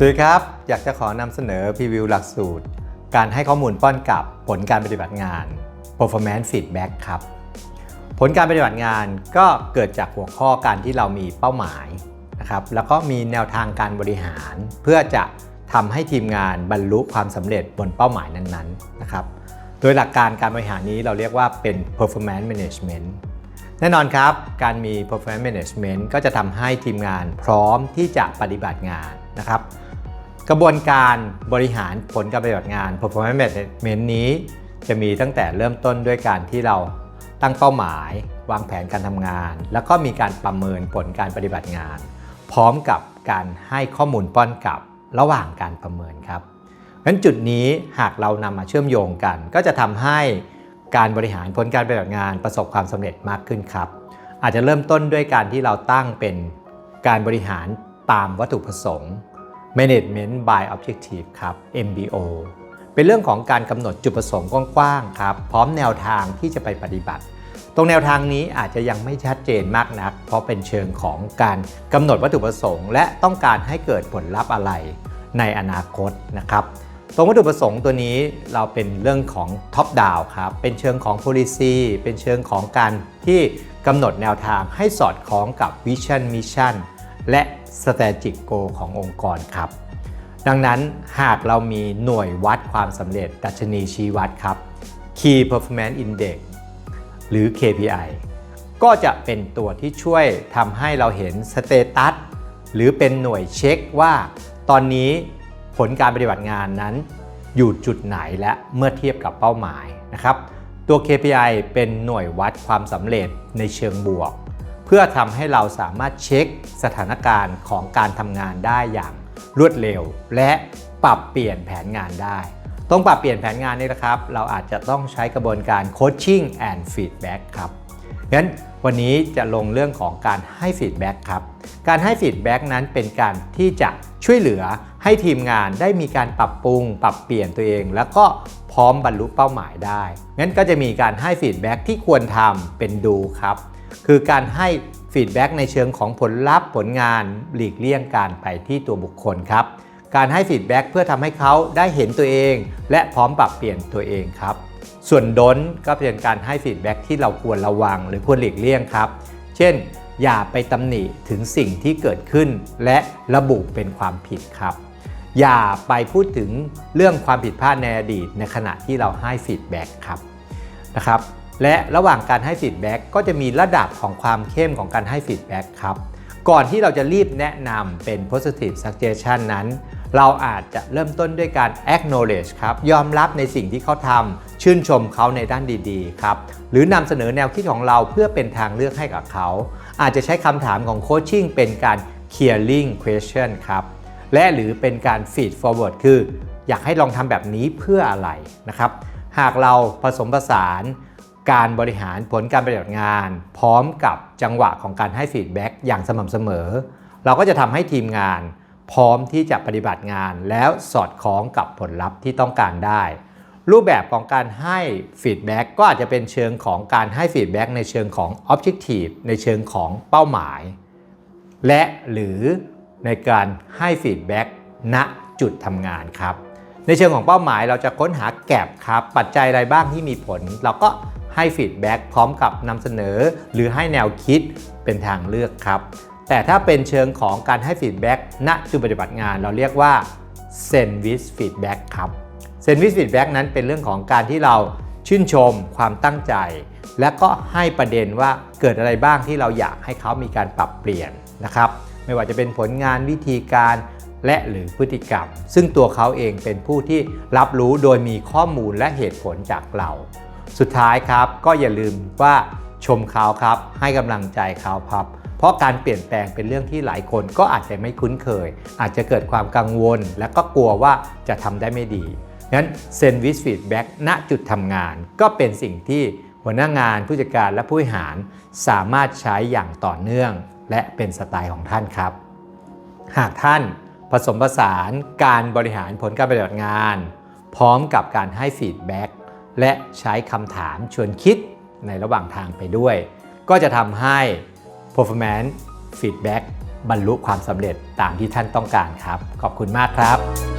สวัสดีครับ อยากจะขอนำเสนอพรีวิวหลักสูตร การให้ข้อมูลป้อนกับผลการปฏิบัติงาน performance feedback ครับ ผลการปฏิบัติงานก็เกิดจากหัวข้อการที่เรามีเป้าหมายนะครับ แล้วก็มีแนวทางการบริหาร เพื่อจะทำให้ทีมงานบรรลุความสำเร็จบนเป้าหมายนั้นๆนะครับ โดยหลักการการบริหารนี้เราเรียกว่าเป็น performance management แน่นอนครับ การมี performance management ก็จะทำให้ทีมงานพร้อมที่จะปฏิบัติงานนะครับ กระบวนการบริหารผลการปฏิบัติงาน performance management นี้จะมีตั้งแต่เริ่มต้นด้วยการที่เราตั้งเป้าหมาย วางแผนการทำงาน แล้วก็มีการประเมินผลการปฏิบัติงาน พร้อมกับการให้ข้อมูลป้อนกลับระหว่างการประเมินครับงั้นจุดนี้หากเรานำมาเชื่อมโยงกัน ก็จะทำให้การบริหารผลการปฏิบัติงานประสบความสำเร็จมากขึ้นครับ อาจจะเริ่มต้นด้วยการที่เราตั้งเป็นการบริหารตามวัตถุประสงค์ Management by Objective ครับ MBO เป็นเรื่องของการกำหนดจุดประสงค์กว้างๆครับ พร้อมแนวทางที่จะไปปฏิบัติ ตรงแนวทางนี้อาจจะยังไม่ชัดเจนมากนัก เพราะเป็นเชิงของการกำหนดวัตถุประสงค์ และต้องการให้เกิดผลลัพธ์อะไรในอนาคตนะครับตรงวัตถุประสงค์ตัวนี้เราเป็นเรื่องของท็อปดาวครับ เป็นเชิงของ policy เป็นเชิงของการที่กำหนดแนวทางให้สอดคล้องกับ vision mission และ strategic goal ขององค์กรครับ ดังนั้นหากเรามีหน่วยวัดความสำเร็จดัชนีชี้วัดครับ Key Performance Index หรือ KPI ก็จะเป็นตัวที่ช่วยทำให้เราเห็นสเตตัสหรือเป็นหน่วยเช็คว่า ตอนนี้ผลการปฏิบัติงานนั้น อยู่จุดไหนและเมื่อเทียบกับเป้าหมายนะครับ ตัว KPI เป็นหน่วยวัดความสำเร็จในเชิงบวก เพื่อทำให้เราสามารถเช็คสถานการณ์ของการทำงานได้อย่างรวดเร็ว และปรับเปลี่ยนแผนงานได้ ต้องปรับเปลี่ยนแผนงานนี่นะครับ เราอาจจะต้องใช้กระบวนการ coaching and feedback ครับงั้นวันนี้จะลงเรื่องของการให้ฟีดแบ็กครับ การให้ฟีดแบ็กนั้นเป็นการที่จะช่วยเหลือให้ทีมงานได้มีการปรับปรุง ปรับเปลี่ยนตัวเอง แล้วก็พร้อมบรรลุเป้าหมายได้ งั้นก็จะมีการให้ฟีดแบ็กที่ควรทำเป็นดูครับ คือการให้ฟีดแบ็กในเชิงของผลลัพธ์ผลงานหลีกเลี่ยงการไปที่ตัวบุคคลครับ การให้ฟีดแบ็กเพื่อทำให้เขาได้เห็นตัวเอง และพร้อมปรับเปลี่ยนตัวเองครับ ส่วนดนก็เป็นการให้ฟีดแบ็กที่เราควรระวัง หรือควรหลีกเลี่ยงครับ เช่น อย่าไปตำหนิถึงสิ่งที่เกิดขึ้น และระบุเป็นความผิดครับ อย่าไปพูดถึงเรื่องความผิดพลาดในอดีต ในขณะที่เราให้ฟีดแบ็กครับนะครับ และระหว่างการให้ฟีดแบ็กก็จะมีระดับของความเข้มของการให้ฟีดแบ็กครับ ก่อนที่เราจะรีบแนะนำเป็น positive suggestion นั้น เราอาจจะเริ่มต้นด้วยการ acknowledge ครับ ยอมรับในสิ่งที่เขาทำชื่นชมเขาในด้านดีๆ ครับ หรือนำเสนอแนวคิดของเราเพื่อเป็นทางเลือกให้กับเขา อาจจะใช้คำถามของโคชชิ่งเป็นการ clearing question ครับ และหรือเป็นการ feed forward คือ อยากให้ลองทำแบบนี้เพื่ออะไรนะครับ หากเราผสมผสาน การบริหารผลการปฏิบัติงาน พร้อมกับจังหวะของการให้ฟีดแบ็กอย่างสม่ำเสมอ เราก็จะทำให้ทีมงาน พร้อมที่จะปฏิบัติงาน แล้วสอดคล้องกับผลลัพธ์ที่ต้องการได้ รูปแบบของการให้ฟีดแบ็กก็อาจจะเป็นเชิงของการให้ฟีดแบ็กในเชิงของ Objective ในเชิงของเป้าหมาย และหรือในการให้ฟีดแบ็กณจุดทำงานครับในเชิงของเป้าหมายเราจะค้นหาแกลบครับ ปัจจัยอะไรบ้างที่มีผล เราก็ ให้ฟีดแบ็กพร้อมกับนำเสนอ หรือให้แนวคิดเป็นทางเลือกครับ แต่ถ้าเป็นเชิงของการให้ฟีดแบ็กณจุดปฏิบัติงานเราเรียกว่า send with feedback ครับ send with feedback นั้นเป็นเรื่องของการที่เราชื่นชมความตั้งใจ และก็ให้ประเด็นว่าเกิดอะไรบ้างที่เราอยากให้เขามีการปรับเปลี่ยนนะครับ ไม่ว่าจะเป็นผลงานวิธีการและหรือพฤติกรรม ซึ่งตัวเขาเองเป็นผู้ที่รับรู้โดยมีข้อมูลและเหตุผลจากเรา สุดท้ายครับก็อย่าลืมว่าชมเขาครับให้กำลังใจเขาครับ เพราะการเปลี่ยนแปลงเป็นเรื่องที่หลายคนก็อาจจะไม่คุ้นเคย อาจจะเกิดความกังวล และก็กลัวว่าจะทำได้ไม่ดีงั้นเซนวิสฟีดแบ็กณจุดทำงาน ก็เป็นสิ่งที่หัวหน้างานผู้จัดการและผู้บริหารสามารถใช้อย่างต่อเนื่อง และเป็นสไตล์ของท่านครับ หากท่านผสมผสานการบริหารผลการปฏิบัติงาน พร้อมกับการให้ฟีดแบ็ก และใช้คำถามชวนคิดในระหว่างทางไปด้วย ก็จะทำให้ performance feedback บรรลุความสำเร็จตามที่ท่านต้องการครับ ขอบคุณมากครับ